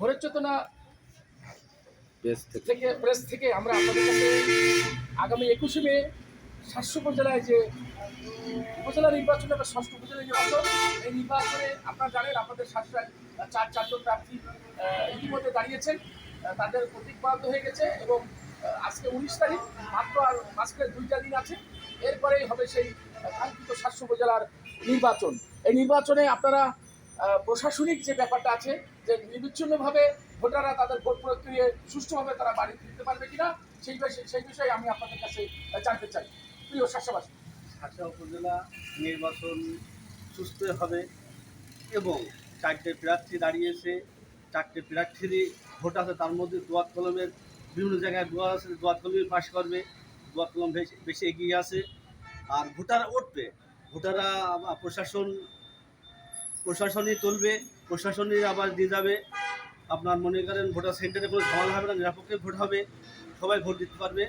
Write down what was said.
ভোরের চেতনা থেকে। প্রেস থেকে আমরা আপনাদের কাছে আগামী একুশে মে শাস্য উপজেলায় যে উপজেলা নির্বাচন হবে ষষ্ঠ উপজেলা নির্বাচন এই নির্বাচনে আপনারা জানেন আপনাদের শাসক চার চারজন প্রার্থী ইতিমধ্যে দাঁড়িয়েছেন। তাদের প্রতীক বরাদ্দ হয়ে গেছে এবং আজকে উনিশ তারিখ মাত্র আর মাঝখানে দুইটা দিন আছে। এরপরেই হবে সেই কাঙ্ক্ষিত শাস্য উপজেলার নির্বাচন। এই নির্বাচনে আপনারা প্রশাসনিক যে ব্যাপারটা আছে, যে নির্বিচ্ছিন্নভাবে ভোটাররা তাদের ভোট করে সুষ্ঠুভাবে তারা বাড়ি ফিরতে পারবে কিনা, সেই বিষয়ে সেই বিষয়ে আমি আপনাদের কাছে জানতে চাই। প্রিয় শাসবাসী শাসা উপজেলা নির্বাচন সুস্থ হবে এবং চারটে প্রার্থী দাঁড়িয়েছে, চারটে প্রার্থীরই ভোট আছে, তার মধ্যে দোয়াত কলমের বিভিন্ন জায়গায় দোয়া আছে, দোয়াত কলমই পাশ করবে, দোয়াত কলম বেশি এগিয়ে আছে। আর ভোটার উঠবে ভোটাররা প্রশাসন প্রশাসনই তুলবে, প্রশাসনই আবার দিয়ে যাবে। আপনার মনে করেন ভোটার সেন্টারে কোনো ঝামেলা হবে না, নিরাপক্ষে ভোট হবে, সবাই ভোট দিতে পারবে।